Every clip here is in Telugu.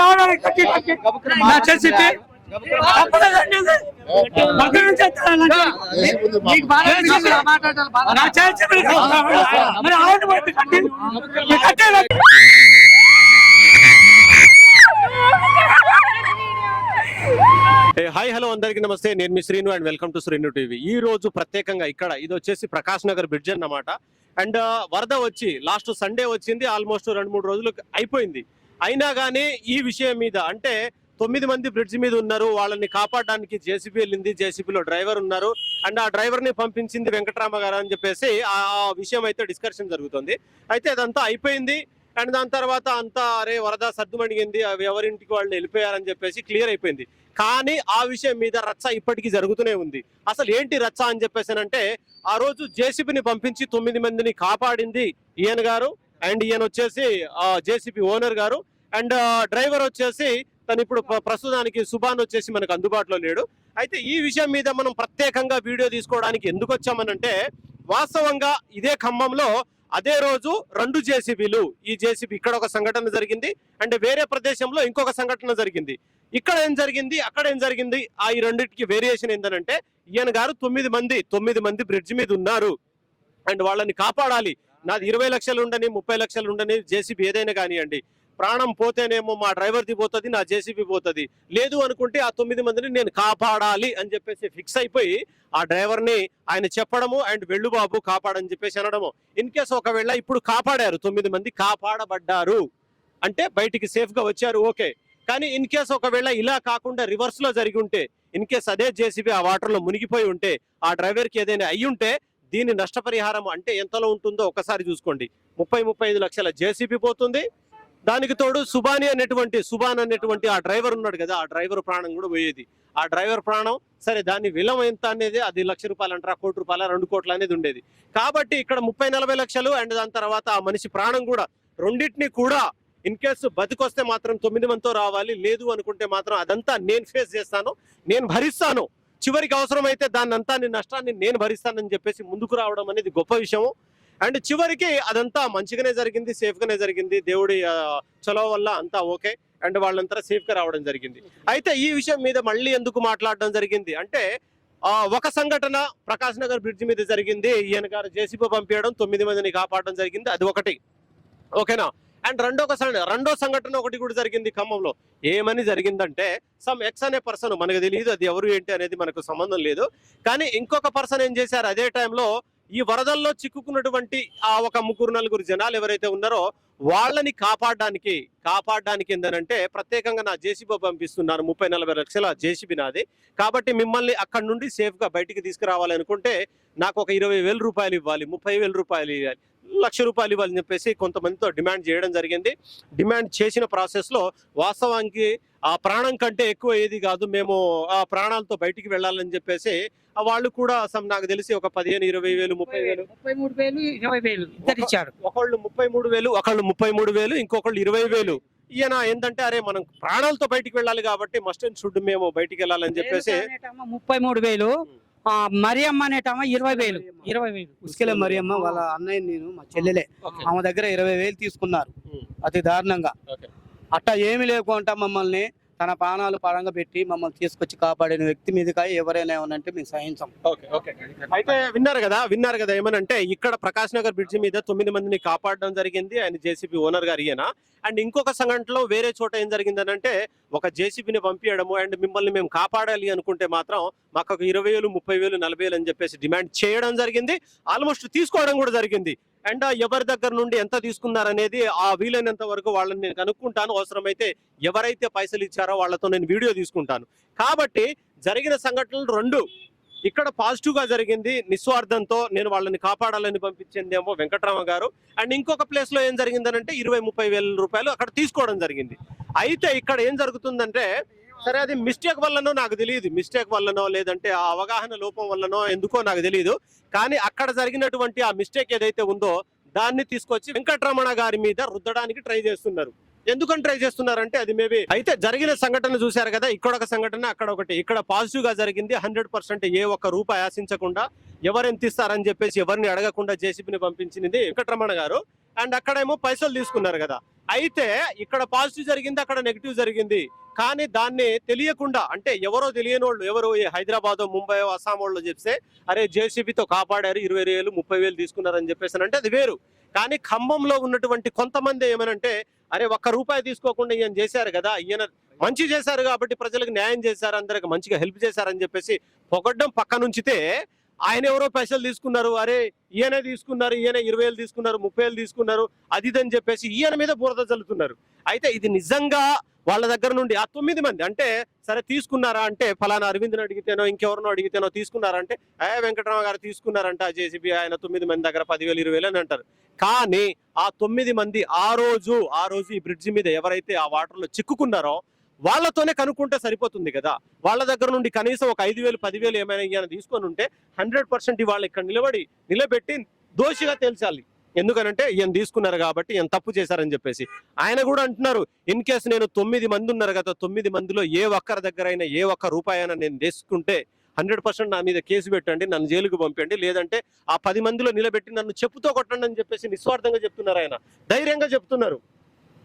రావడానికి హాయ్ హలో అందరికీ నమస్తే. నేను మీ Srinu and welcome to Srinu TV ఈ రోజు ప్రత్యేకంగా ఇక్కడ ఇది వచ్చేసి ప్రకాష్ నగర్ బ్రిడ్జ్ అన్నమాట. అండ్ uh, వరద వచ్చి లాస్ట్ సండే వచ్చింది. ఆల్మోస్ట్ రెండు మూడు రోజులు అయిపోయింది. అయినా కానీ ఈ విషయం మీద అంటే తొమ్మిది మంది బ్రిడ్జ్ మీద ఉన్నారు వాళ్ళని కాపాడడానికి జేసీబీ వెళ్ళింది జేసీబీలో డ్రైవర్ ఉన్నారు. అండ్ ఆ డ్రైవర్ని పంపించింది వెంకటరామ గారు అని చెప్పేసి ఆ విషయం అయితే డిస్కషన్ జరుగుతుంది. అయితే అదంతా అయిపోయింది. అండ్ దాని తర్వాత అంతా అరే వరద సర్దుమణిగింది అవి ఎవరింటికి వాళ్ళు వెళ్ళిపోయారని చెప్పేసి క్లియర్ అయిపోయింది. కానీ ఆ విషయం మీద రచ్చ ఇప్పటికీ జరుగుతూనే ఉంది. అసలు ఏంటి రచ్చ అని చెప్పేసానంటే ఆ రోజు జేసీబీని పంపించి తొమ్మిది మందిని కాపాడింది ఈయన గారు. అండ్ ఈయన వచ్చేసి జేసీబీ ఓనర్ గారు. అండ్ డ్రైవర్ వచ్చేసి తను ఇప్పుడు ప్ర- ప్రస్తుతానికి సుబాన్ వచ్చేసి మనకు అందుబాటులో లేడు. అయితే ఈ విషయం మీద మనం ప్రత్యేకంగా వీడియో తీసుకోవడానికి ఎందుకు వచ్చామనంటే వాస్తవంగా ఇదే ఖమ్మంలో అదే రోజు రెండు జేసీబీలు ఈ జేసీబీ ఇక్కడ ఒక సంఘటన జరిగింది అండ్ వేరే ప్రదేశంలో ఇంకొక సంఘటన జరిగింది. ఇక్కడ ఏం జరిగింది అక్కడ ఏం జరిగింది ఆ ఈ రెండింటికి వేరియేషన్ ఏంటంటే ఈయన గారు తొమ్మిది మంది తొమ్మిది మంది బ్రిడ్జ్ మీద ఉన్నారు. అండ్ వాళ్ళని కాపాడాలి. నాది ఇరవై లక్షలు ఉండని ముప్పై లక్షలు ఉండని జేసీబీ ఏదైనా కానివ్వండి ప్రాణం పోతేనేమో మా డ్రైవర్ది పోతుంది నా జేసీబీ పోతుంది. లేదు అనుకుంటే ఆ తొమ్మిది మందిని నేను కాపాడాలి అని చెప్పేసి ఫిక్స్ అయిపోయి ఆ డ్రైవర్ని ఆయన చెప్పడము అండ్ వెళ్ళు బాబు కాపాడని చెప్పేసి అనడము. ఇన్ కేస్ ఒకవేళ ఇప్పుడు కాపాడారు తొమ్మిది మంది కాపాడబడ్డారు అంటే బయటికి సేఫ్గా వచ్చారు ఓకే. కానీ ఇన్ కేస్ ఒకవేళ ఇలా కాకుండా రివర్స్లో జరిగి ఉంటే ఇన్ కేస్ అదే జేసీబీ ఆ వాటర్లో మునిగిపోయి ఉంటే ఆ డ్రైవర్కి ఏదైనా అయ్యి ఉంటే దీని నష్టపరిహారం అంటే ఎంతలో ఉంటుందో ఒకసారి చూసుకోండి. ముప్పై ముప్పై ఐదు లక్షల జేసీబీ పోతుంది. దానికి తోడు సుబాని అనేటువంటి సుబాన్ అనేటువంటి ఆ డ్రైవర్ ఉన్నాడు కదా ఆ డ్రైవర్ ప్రాణం కూడా పోయేది. ఆ డ్రైవర్ ప్రాణం సరే దాని విలం ఎంత అనేది అది లక్ష రూపాయలు అంటారా కోటి రూపాయల రెండు కోట్ల అనేది ఉండేది. కాబట్టి ఇక్కడ ముప్పై నలభై లక్షలు అండ్ దాని తర్వాత ఆ మనిషి ప్రాణం కూడా రెండింటిని కూడా ఇన్ కేసు బతికొస్తే మాత్రం తొమ్మిది మందితో రావాలి లేదు అనుకుంటే మాత్రం అదంతా నేను ఫేస్ చేస్తాను నేను భరిస్తాను. చివరికి అవసరమైతే దాన్ని అంతా నీ నష్టాన్ని నేను భరిస్తానని చెప్పేసి ముందుకు రావడం అనేది గొప్ప విషయం అండ్ చివరికి అదంతా మంచిగానే జరిగింది సేఫ్ గానే జరిగింది. దేవుడి చొలవ వల్ల అంతా ఓకే. అండ్ వాళ్ళంతా సేఫ్గా రావడం జరిగింది. అయితే ఈ విషయం మీద మళ్ళీ ఎందుకు మాట్లాడడం జరిగింది అంటే ఒక సంఘటన ప్రకాశ్ నగర్ బ్రిడ్జ్ మీద జరిగింది. ఈయన గారు జేసీబీ పంపించడం తొమ్మిది మందిని కాపాడడం జరిగింది. అది ఒకటి. ఓకేనా? అండ్ రెండో రెండో సంఘటన ఒకటి కూడా జరిగింది ఖమ్మంలో. ఏమని జరిగిందంటే సమ్ ఎక్స్ అనే పర్సన్ మనకు తెలియదు అది ఎవరు ఏంటి అనేది మనకు సంబంధం లేదు. కానీ ఇంకొక పర్సన్ ఏం చేశారు అదే టైంలో ఈ వరదల్లో చిక్కుకున్నటువంటి ఆ ఒక ముగ్గురు నలుగురు జనాలు ఎవరైతే ఉన్నారో వాళ్ళని కాపాడడానికి కాపాడడానికి ఏంటంటే ప్రత్యేకంగా నా జేసీబీ పంపిస్తున్నాను ముప్పై నలభై లక్షల జేసీబీ నాది కాబట్టి మిమ్మల్ని అక్కడి నుండి సేఫ్గా బయటికి తీసుకురావాలి అనుకుంటే నాకు ఒక ఇరవై వేల రూపాయలు ఇవ్వాలి ముప్పై వేల రూపాయలు ఇవ్వాలి లక్ష రూపాయలు ఇవ్వాలని చెప్పేసి కొంతమందితో డిమాండ్ చేయడం జరిగింది. డిమాండ్ చేసిన ప్రాసెస్లో వాస్తవానికి ఆ ప్రాణం కంటే ఎక్కువ ఏది కాదు మేము ఆ ప్రాణాలతో బయటికి వెళ్ళాలని చెప్పేసి వాళ్ళు కూడా some నాకు తెలిసి ఒక పదిహేను ఇరవై వేలు ముప్పై వేలు. ముప్పై మూడు వేలు ఇరవై వేలు ఇద్దరు ఇచ్చారు. ఒకళ్ళు ముప్పై మూడు వేలు ఒకళ్ళు ముప్పై మూడు వేలు ఇంకొకళ్ళు ఇరవై వేలు. ఈయన ఏంటంటే అరే మనం ప్రాణాలతో బయటికి వెళ్ళాలి కాబట్టి మస్ట్ అండ్ షుడ్ మేము బయటికి వెళ్ళాలని చెప్పేసి ముప్పై మూడు వేలు ఆ, మరియమ్మ అనేటమ్మ ఇరవై వేలు. ఇరవై వేలు. ఉస్కెల మరియమ్మ వాళ్ళ అన్నయ్య నేను మా చెల్లెలే. ఆమె దగ్గర ఇరవై వేలు తీసుకున్నారు. అతి దారుణంగా. అట్టా ఏమి లేకుండా మమ్మల్ని తన ప్రాణాలు పరంగా పెట్టి మమ్మల్ని తీసుకొచ్చి కాపాడిన వ్యక్తి మీదుగా ఎవరైనా ఏమనంటే మేము సహించాం. Okay okay. అయితే విన్నారు కదా విన్నారు కదా ఏమనంటే ఇక్కడ ప్రకాశ్ నగర్ బ్రిడ్జ్ మీద తొమ్మిది మందిని కాపాడడం జరిగింది. ఆయన జేసీబీ ఓనర్ గారు ఈయన. అండ్ ఇంకొక సంఘటనలో వేరే చోట ఏం జరిగిందనంటే ఒక జేసీబీని పంపించడము అండ్ మిమ్మల్ని మేము కాపాడాలి అనుకుంటే మాత్రం మాకు ఒక ఇరవై వేలు ముప్పై వేలు నలభై వేలు అని చెప్పేసి డిమాండ్ చేయడం జరిగింది. ఆల్మోస్ట్ తీసుకోవడం కూడా జరిగింది. అండ్ ఎవరి దగ్గర నుండి ఎంత తీసుకున్నారనేది ఆ వీలైనంత వరకు వాళ్ళని నేను కనుక్కుంటాను. అవసరమైతే ఎవరైతే పైసలు ఇచ్చారో వాళ్ళతో నేను వీడియో తీసుకుంటాను. కాబట్టి జరిగిన సంఘటనలు రెండు. ఇక్కడ పాజిటివ్గా జరిగింది నిస్వార్థంతో నేను వాళ్ళని కాపాడాలని పంపించిందేమో వెంకటరామ గారు. అండ్ ఇంకొక ప్లేస్లో ఏం జరిగిందనంటే ఇరవై ముప్పై వేల రూపాయలు అక్కడ తీసుకోవడం జరిగింది. అయితే ఇక్కడ ఏం జరుగుతుందంటే సరే అది మిస్టేక్ వల్లనో నాకు తెలియదు. మిస్టేక్ వల్లనో లేదంటే ఆ అవగాహన లోపం వల్లనో ఎందుకో నాకు తెలియదు. కానీ అక్కడ జరిగినటువంటి ఆ మిస్టేక్ ఏదైతే ఉందో దాన్ని తీసుకొచ్చి వెంకటరమణ గారి మీద రుద్దడానికి ట్రై చేస్తున్నారు. ఎందుకని ట్రై చేస్తున్నారంటే అది మేబీ అయితే జరిగిన సంఘటన చూశారు కదా ఇక్కడ ఒక సంఘటన అక్కడ ఒకటి. ఇక్కడ పాజిటివ్గా జరిగింది హండ్రెడ్ పర్సెంట్ ఏ ఒక్క రూపాయి ఆశించకుండా ఎవరు ఎంత ఇస్తారని చెప్పేసి ఎవరిని అడగకుండా జేసీబీని పంపించింది వెంకటరమణ గారు. అండ్ అక్కడేమో పైసలు తీసుకున్నారు కదా. అయితే ఇక్కడ పాజిటివ్ జరిగింది అక్కడ నెగిటివ్ జరిగింది. కానీ దాన్ని తెలియకుండా అంటే ఎవరో తెలియని వాళ్ళు ఎవరో హైదరాబాద్ ముంబై అస్సాం వాళ్ళు చెప్తే అరే జేసీబీతో కాపాడారు ఇరవై వేలు ముప్పై వేలు తీసుకున్నారని చెప్పేసి అంటే అది వేరు. కానీ ఖమ్మంలో ఉన్నటువంటి కొంతమంది ఏమనంటే అరే ఒక్క రూపాయి తీసుకోకుండా ఈయన చేశారు కదా ఈయన మంచి చేశారు కాబట్టి ప్రజలకు న్యాయం చేశారు అందరికి మంచిగా హెల్ప్ చేశారని చెప్పేసి పొగడ్డం పక్క నుంచితే ఆయన ఎవరో పైసలు తీసుకున్నారు అరే ఈయనే తీసుకున్నారు ఈయన ఇరవై వేలు తీసుకున్నారు ముప్పై వేలు తీసుకున్నారు అది ఇది అని చెప్పేసి ఈయన మీద బురద చల్లుతున్నారు అయితే ఇది నిజంగా వాళ్ళ దగ్గర నుండి ఆ తొమ్మిది మంది అంటే సరే తీసుకున్నారా అంటే ఫలానా అరవింద్ని అడిగితేనో ఇంకెవరినో అడిగితేనో తీసుకున్నారంటే ఏ వెంకటరామ గారు తీసుకున్నారంట జేసీబీ ఆయన తొమ్మిది మంది దగ్గర పదివేలు ఇరవై వేలు అని అంటారు. కానీ ఆ తొమ్మిది మంది ఆ రోజు ఆ రోజు ఈ బ్రిడ్జి మీద ఎవరైతే ఆ వాటర్లో చిక్కుకున్నారో వాళ్ళతోనే కనుక్కుంటే సరిపోతుంది కదా. వాళ్ళ దగ్గర నుండి కనీసం ఒక ఐదు వేలు పదివేలు ఏమైనా తీసుకొని ఉంటే హండ్రెడ్ పర్సెంట్ ఇవాళ ఇక్కడ నిలబడి నిలబెట్టి దోషిగా తేల్చాలి. ఎందుకనంటే ఈయన తీసుకున్నారు కాబట్టి ఈయన తప్పు చేశారని చెప్పేసి. ఆయన కూడా అంటున్నారు ఇన్ కేసు నేను తొమ్మిది మంది ఉన్నారు కదా తొమ్మిది మందిలో ఏ ఒక్కరి దగ్గర అయినా ఏ ఒక్క రూపాయి అయినా నేను తీసుకుంటే హండ్రెడ్ పర్సెంట్ నా మీద కేసు పెట్టండి నన్ను జైలుకు పంపండి లేదంటే ఆ పది మందిలో నిలబెట్టి నన్ను చెప్పుతో కొట్టండి అని చెప్పేసి నిస్వార్థంగా చెప్తున్నారు ఆయన. ధైర్యంగా చెప్తున్నారు.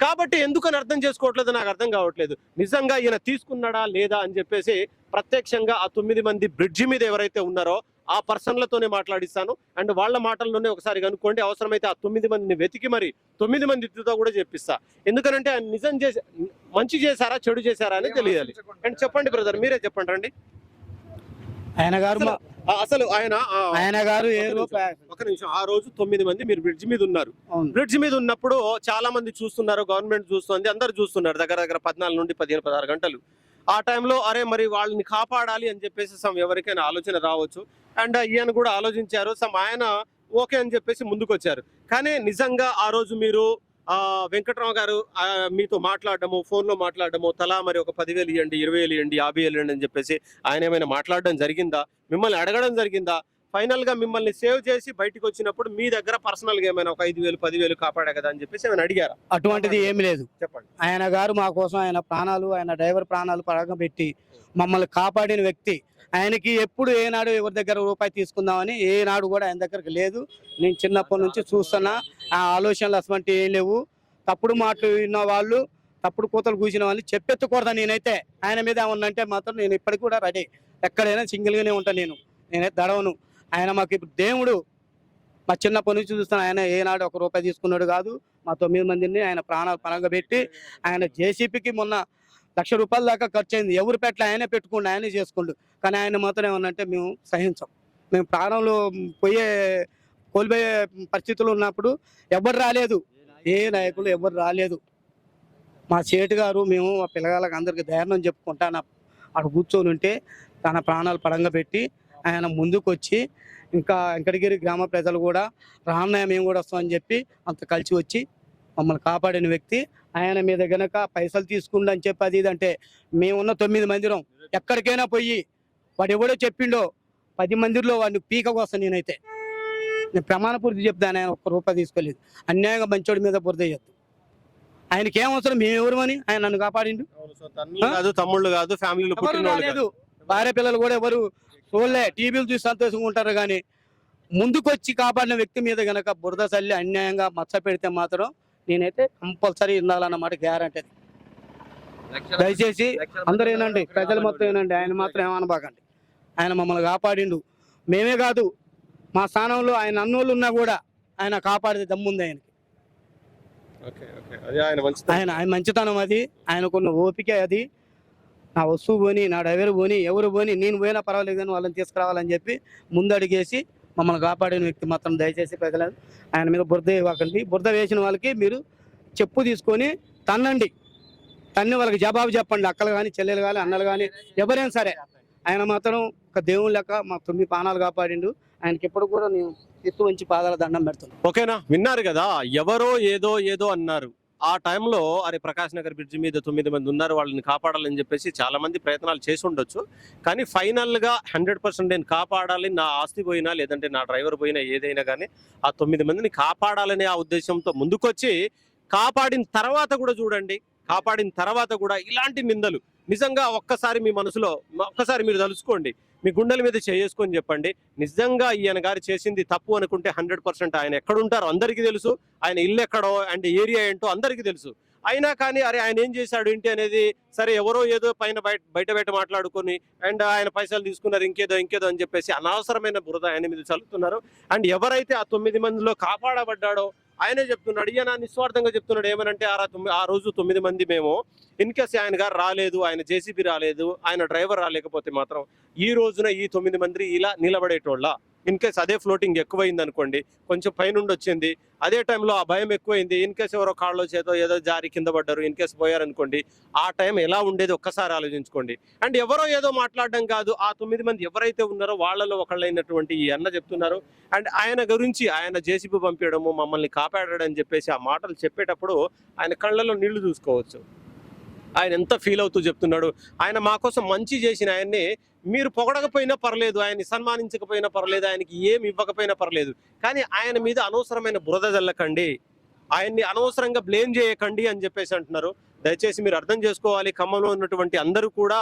కాబట్టి ఎందుకని అర్థం చేసుకోవట్లేదు? నాకు అర్థం కావట్లేదు. నిజంగా ఈయన తీసుకున్నాడా లేదా అని చెప్పేసి ప్రత్యక్షంగా ఆ తొమ్మిది మంది బ్రిడ్జి మీద ఎవరైతే ఉన్నారో ఆ పర్సన్లతోనే మాట్లాడిస్తాను. అండ్ వాళ్ళ మాటల్లోనే ఒకసారి కనుక్కోండి. అవసరమైతే ఆ తొమ్మిది మందిని వెతికి మరి తొమ్మిది మందితో కూడా చెప్పిస్తా. ఎందుకనంటే ఆయన నిజం చేసి మంచి చేశారా చెడు చేశారా అని తెలియాలి. అండ్ చెప్పండి బ్రదర్ మీరే చెప్పండి రండి. ఆయన గారు అసలు ఆయన ఆయన గారు ఒక నిమిషం ఆ రోజు తొమ్మిది మంది మీరు బ్రిడ్జ్ మీద ఉన్నారు. బ్రిడ్జ్ మీద ఉన్నప్పుడు చాలా మంది చూస్తున్నారు గవర్నమెంట్ చూస్తుంది అందరు చూస్తున్నారు దగ్గర దగ్గర పద్నాలుగు నుండి పదిహేను పదహారు గంటలు. ఆ టైంలో అరే మరి వాళ్ళని కాపాడాలి అని చెప్పేసి సమ్ ఎవరికైనా ఆలోచన రావచ్చు. అండ్ ఈయన కూడా ఆలోచించారు సమ్ ఆయన ఓకే అని చెప్పేసి ముందుకు వచ్చారు కానీ నిజంగా ఆ రోజు మీరు వెంకట్రావు గారు మీతో మాట్లాడడము ఫోన్లో మాట్లాడడము తలా మరి ఒక పదివేలు ఇవ్వండి ఇరవై వేలు ఇవ్వండి యాభై వేలు ఇవ్వండి అని చెప్పేసి ఆయన ఏమైనా మాట్లాడడం జరిగిందా? మిమ్మల్ని అడగడం జరిగిందా? ఫైనల్గా మిమ్మల్ని సేవ్ చేసి బయటకు వచ్చినప్పుడు మీ దగ్గర పర్సనల్గా ఏమైనా ఒక ఐదు వేలు పదివేలు కాపాడా కదా అని చెప్పేసి ఏమైనా అడిగారా? అటువంటిది ఏమి లేదు. చెప్పండి. ఆయన గారు మా కోసం ఆయన ప్రాణాలు ఆయన డ్రైవర్ ప్రాణాలు పడగ పెట్టి మమ్మల్ని కాపాడిన వ్యక్తి ఆయనకి ఎప్పుడు ఏనాడు ఎవరి దగ్గర రూపాయి తీసుకుందామని ఏనాడు కూడా ఆయన దగ్గరకు లేదు. నేను చిన్నప్పటి నుంచి చూస్తున్నా ఆ ఆలోచనలు అటువంటి ఏం లేవు. తప్పుడు మాటలు విన్న వాళ్ళు తప్పుడు కూతలు కూసిన వాళ్ళు చెప్పెత్తకూడదు నేనైతే. ఆయన మీద ఏమన్నంటే మాత్రం నేను ఇప్పటికి కూడా రెడీ ఎక్కడైనా సింగిల్గానే ఉంటాను నేను. నేనైతే దడవను. ఆయన మాకు ఇప్పుడు దేవుడు. మా చిన్నప్పటి నుంచి చూస్తాను ఆయన ఏనాడు ఒక రూపాయి తీసుకున్నాడు కాదు. మా తొమ్మిది మందిని ఆయన ప్రాణాలు పరంగా పెట్టి ఆయన జేసీపీకి మొన్న లక్ష రూపాయల దాకా ఖర్చు అయింది ఎవరు పెట్ల ఆయనే పెట్టుకోండి ఆయనే చేసుకోండు. కానీ ఆయన మాత్రం ఏమన్నంటే మేము సహించాం. మేము ప్రాణంలో పోయే కోల్పోయే పరిస్థితులు ఉన్నప్పుడు ఎవరు రాలేదు. ఏ నాయకులు ఎవరు రాలేదు. మా చేటు గారు మేము మా పిల్లగాళ్ళకి అందరికీ ధైర్యం చెప్పుకుంటా అక్కడ కూర్చొని ఉంటే తన ప్రాణాలు పడంగా పెట్టి ఆయన ముందుకు వచ్చి ఇంకా వెంకటగిరి గ్రామ ప్రజలు కూడా రాన్నయ్య మేము కూడా వస్తామని చెప్పి అంత కలిసి వచ్చి మమ్మల్ని కాపాడిన వ్యక్తి. ఆయన మీద గనక పైసలు తీసుకుండు అని చెప్పి అది ఇది అంటే మేమున్న తొమ్మిది మందిరం. ఎక్కడికైనా పోయి వాడు ఎవడో చెప్పిండో పది మందిలో వాడిని పీకకు వస్తాను నేనైతే. నేను ప్రమాణ పూర్తి చెప్తాను ఆయన ఒక్క రూపాయి తీసుకోలేదు. అన్యాయంగా మంచోడి మీద బురద చేయొద్దు ఆయనకి ఏం అవసరం? మేము ఎవరు అని? ఆయన నన్ను కాపాడిండు. కాదు తమ్ముళ్ళు కాదు ఫ్యామిలీలో భార్య పిల్లలు కూడా ఎవరు చూడలే. టీవీలు చూసి సంతోషంగా ఉంటారు కానీ ముందుకొచ్చి కాపాడిన వ్యక్తి మీద గనక బురద చల్లి అన్యాయంగా మచ్చ పెడితే మాత్రం నేనైతే కంపల్సరీ ఉండాలన్నమాట గ్యారంటీ. దయచేసి అందరూ ఏనండి ప్రజలు మొత్తం ఏనండి ఆయన మాత్రం ఏమనబాకండి. ఆయన మమ్మల్ని కాపాడిండు. మేమే కాదు మా స్థానంలో ఆయన అన్నోళ్ళు ఉన్నా కూడా ఆయన కాపాడితే దమ్ముంది ఆయనకి. ఆయన ఆయన మంచితనం అది. ఆయనకున్న ఓపిక అది. నా వస్తువు పోని నా డ్రైవర్ పోని ఎవరు పోని నేను పోయినా పర్వాలేదు కానీ వాళ్ళని తీసుకురావాలని చెప్పి ముందడిగేసి మమ్మల్ని కాపాడిన వ్యక్తి మాత్రం దయచేసి ప్రజలు ఆయన మీద బురద ఇవ్వకండి. బురద వేసిన వాళ్ళకి మీరు చెప్పు తీసుకొని తన్నండి. తన్ని వాళ్ళకి జవాబు చెప్పండి. అక్కలు కానీ చెల్లెలు కానీ అన్నలు కానీ ఎవరైనా సరే. ఆయన మాత్రం ఒక దేవుని లెక్క మా తొమ్మిది పానాలు కాపాడిండు. ఆయనకి ఎప్పుడు కూడా నేను ఎత్తు వంచి పాదాల దండం పెడుతున్నాను ఓకేనా? విన్నారు కదా? ఎవరో ఏదో ఏదో అన్నారు. ఆ టైంలో అరే ప్రకాశ్ నగర్ బ్రిడ్జ్ మీద తొమ్మిది మంది ఉన్నారు వాళ్ళని కాపాడాలని చెప్పేసి చాలా మంది ప్రయత్నాలు చేసి ఉండొచ్చు. కానీ ఫైనల్గా హండ్రెడ్ పర్సెంట్ నేను కాపాడాలి నా ఆస్తి పోయినా లేదంటే నా డ్రైవర్ పోయినా ఏదైనా కానీ ఆ తొమ్మిది మందిని కాపాడాలనే ఆ ఉద్దేశంతో ముందుకొచ్చి కాపాడిన తర్వాత కూడా చూడండి కాపాడిన తర్వాత కూడా ఇలాంటి నిందలు. నిజంగా ఒక్కసారి మీ మనసులో ఒక్కసారి మీరు తలుచుకోండి మీ గుండెల మీద చేసుకొని చెప్పండి. నిజంగా ఈయన గారు చేసింది తప్పు అనుకుంటే హండ్రెడ్ పర్సెంట్ ఆయన ఎక్కడుంటారో అందరికీ తెలుసు. ఆయన ఇల్లు ఎక్కడో అండ్ ఏరియా ఏంటో అందరికీ తెలుసు. అయినా కానీ అరే ఆయన ఏం చేశాడు ఏంటి అనేది సరే ఎవరో ఏదో పైన బయట బయట బయట మాట్లాడుకొని అండ్ ఆయన పైసలు తీసుకున్నారు ఇంకేదో ఇంకేదో అని చెప్పేసి అనవసరమైన బురద ఆయన మీద చల్లుతున్నారు. అండ్ ఎవరైతే ఆ తొమ్మిది మందిలో కాపాడబడ్డాడో ఆయనే చెప్తున్నాడు ఈయన నిస్వార్థంగా చెప్తున్నాడు ఏమనంటే ఆ ఆ రోజు తొమ్మిది మంది మేము ఇన్ కేస్ ఆయన గారు రాలేదు ఆయన జేసీబీ రాలేదు ఆయన డ్రైవర్ రాలేకపోతే మాత్రం ఈ రోజున ఈ తొమ్మిది మంది ఇలా నిలబడేటోళ్ళ? ఇన్ కేస్ అదే ఫ్లోటింగ్ ఎక్కువైంది అనుకోండి కొంచెం పైనుండి వచ్చింది అదే టైంలో ఆ భయం ఎక్కువైంది ఇన్ కేస్ ఎవరో కాళ్ళు చేతో ఏదో జారి కింద పడ్డారు ఇన్ కేస్ పోయారనుకోండి ఆ టైం ఎలా ఉండేది ఒక్కసారి ఆలోచించుకోండి. అండ్ ఎవరో ఏదో మాట్లాడడం కాదు ఆ తొమ్మిది మంది ఎవరైతే ఉన్నారో వాళ్ళలో ఒకళ్ళైనటువంటి ఈ అన్న చెప్తున్నారు అండ్ ఆయన గురించి ఆయన జేసీబీ పంపించడము మమ్మల్ని కాపాడడం అని చెప్పేసి ఆ మాటలు చెప్పేటప్పుడు ఆయన కళ్ళలో నీళ్ళు చూసుకోవచ్చు. ఆయన ఎంత ఫీల్ అవుతూ చెప్తున్నాడు ఆయన మా కోసం మంచి చేసిన ఆయన్ని మీరు పొగడకపోయినా పర్లేదు ఆయన్ని సన్మానించకపోయినా పర్లేదు ఆయనకి ఏమి ఇవ్వకపోయినా పర్లేదు. కానీ ఆయన మీద అనవసరమైన బురద జల్లకండి. ఆయన్ని అనవసరంగా బ్లేమ్ చేయకండి అని చెప్పేసి అంటున్నారు. దయచేసి మీరు అర్థం చేసుకోవాలి. ఖమ్మంలో ఉన్నటువంటి అందరూ కూడా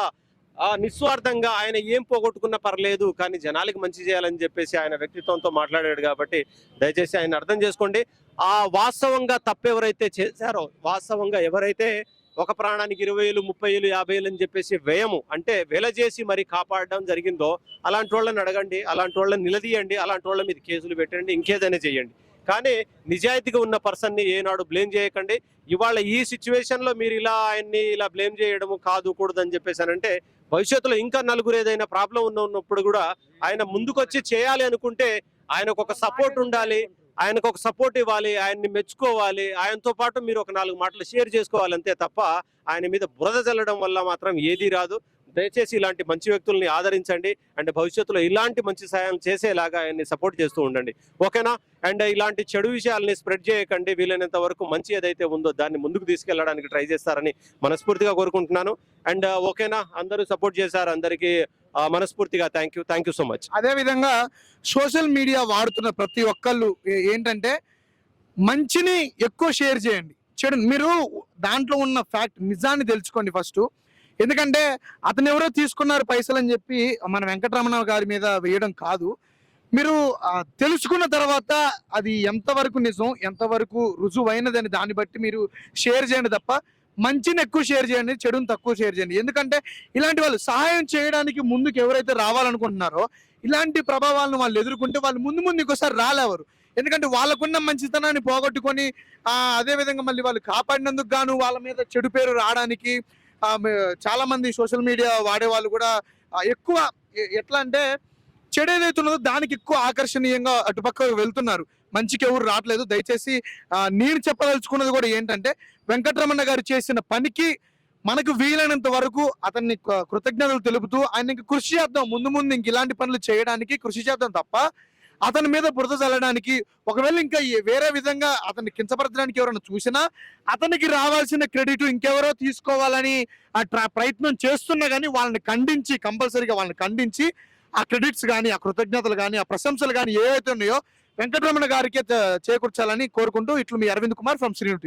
నిస్వార్థంగా ఆయన ఏం పోగొట్టుకున్నా పర్లేదు కానీ జనాలకి మంచి చేయాలని చెప్పేసి ఆయన వ్యక్తిత్వంతో మాట్లాడాడు కాబట్టి దయచేసి ఆయన అర్థం చేసుకోండి. ఆ వాస్తవంగా తప్పెవరైతే చేశారో వాస్తవంగా ఎవరైతే ఒక ప్రాణానికి ఇరవై వేలు ముప్పై వేలు యాభై వేలు అని చెప్పేసి వ్యయము అంటే వెల చేసి మరి కాపాడడం జరిగిందో అలాంటి వాళ్ళని అడగండి అలాంటి వాళ్ళని నిలదీయండి అలాంటి వాళ్ళ మీద కేసులు పెట్టండి ఇంకేదైనా చేయండి. కానీ నిజాయితీగా ఉన్న పర్సన్ని ఏనాడు బ్లేమ్ చేయకండి. ఇవాళ ఈ సిచ్యువేషన్లో మీరు ఇలా ఆయన్ని ఇలా బ్లేమ్ చేయడము కాదు కూడదు అని చెప్పేసి అంటే భవిష్యత్తులో ఇంకా నలుగురు ఏదైనా ప్రాబ్లం ఉన్న ఉన్నప్పుడు కూడా ఆయన ముందుకొచ్చి చేయాలి అనుకుంటే ఆయనకు ఒక సపోర్ట్ ఉండాలి. ఆయనకు ఒక సపోర్ట్ ఇవ్వాలి ఆయన్ని మెచ్చుకోవాలి ఆయనతో పాటు మీరు ఒక నాలుగు మాటలు షేర్ చేసుకోవాలి అంతే తప్ప ఆయన మీద బురద చల్లడం వల్ల మాత్రం ఏదీ రాదు. దయచేసి ఇలాంటి మంచి వ్యక్తుల్ని ఆదరించండి అండ్ భవిష్యత్తులో ఇలాంటి మంచి సాయం చేసేలాగా ఆయన్ని సపోర్ట్ చేస్తూ ఉండండి. ఓకేనా? అండ్ ఇలాంటి చెడు విషయాల్ని స్ప్రెడ్ చేయకండి. వీలైనంత వరకు మంచి ఏదైతే ఉందో దాన్ని ముందుకు తీసుకెళ్ళడానికి ట్రై చేస్తారని మనస్ఫూర్తిగా కోరుకుంటున్నాను. అండ్ ఓకేనా? అందరూ సపోర్ట్ చేశారు. అందరికీ మనస్ఫూర్తిగా thank you thank you so much అదే విధంగా సోషల్ మీడియా వాడుతున్న ప్రతి ఒక్కళ్ళు ఏంటంటే మంచిని ఎక్కువ షేర్ చేయండి. చెడు మీరు దాంట్లో ఉన్న ఫ్యాక్ట్ నిజాన్ని తెలుసుకోండి ఫస్ట్ ఎందుకంటే అతను ఎవరో తీసుకున్నారు పైసలు అని చెప్పి మన వెంకటరమణ గారి మీద వేయడం కాదు. మీరు తెలుసుకున్న తర్వాత అది ఎంతవరకు నిజం ఎంతవరకు రుజువైనదని దాన్ని బట్టి మీరు షేర్ చేయండి తప్ప మంచిని ఎక్కువ షేర్ చేయండి చెడుని తక్కువ షేర్ చేయండి. ఎందుకంటే ఇలాంటి వాళ్ళు సహాయం చేయడానికి ముందుకు ఎవరైతే రావాలనుకుంటున్నారో ఇలాంటి ప్రభావాలను వాళ్ళు ఎదుర్కొంటే వాళ్ళు ముందు ముందు ఇంకోసారి రాలేవారు. ఎందుకంటే వాళ్ళకున్న మంచితనాన్ని పోగొట్టుకొని అదేవిధంగా అదే విధంగా మళ్ళీ వాళ్ళు కాపాడినందుకు గాను వాళ్ళ మీద చెడు పేరు రావడానికి చాలా మంది సోషల్ మీడియా వాడే వాళ్ళు కూడా ఎక్కువ ఎట్లా అంటే చెడు ఏదైతే ఉన్నదో దానికి ఎక్కువ ఆకర్షణీయంగా అటుపక్క వెళ్తున్నారు. మంచికి ఎవరు రావట్లేదు. దయచేసి నేను చెప్పదలుచుకున్నది కూడా ఏంటంటే వెంకటరమణ గారు చేసిన పనికి మనకు వీలైనంత వరకు అతన్ని కృతజ్ఞతలు తెలుపుతూ ఆయన కృషి చేద్దాం. ముందు ముందు ఇంక ఇలాంటి పనులు చేయడానికి కృషి చేద్దాం తప్ప అతని మీద బురద చల్లడానికి ఒకవేళ ఇంకా వేరే విధంగా అతన్ని కించపరచడానికి ఎవరైనా చూసినా అతనికి రావాల్సిన క్రెడిట్ ఇంకెవరో తీసుకోవాలని ఆ ట్రా- ప్రయత్నం చేస్తున్నా కానీ వాళ్ళని ఖండించి కంపల్సరీగా వాళ్ళని ఖండించి ఆ క్రెడిట్స్ కానీ ఆ కృతజ్ఞతలు కానీ ఆ ప్రశంసలు కానీ ఏవైతే ఉన్నాయో వెంకటరమణ గారికి చేకూర్చాలని కోరుకుంటూ ఇట్లు మీ అరవింద్ కుమార్ ఫ్రమ్ శ్రీను టీవీ.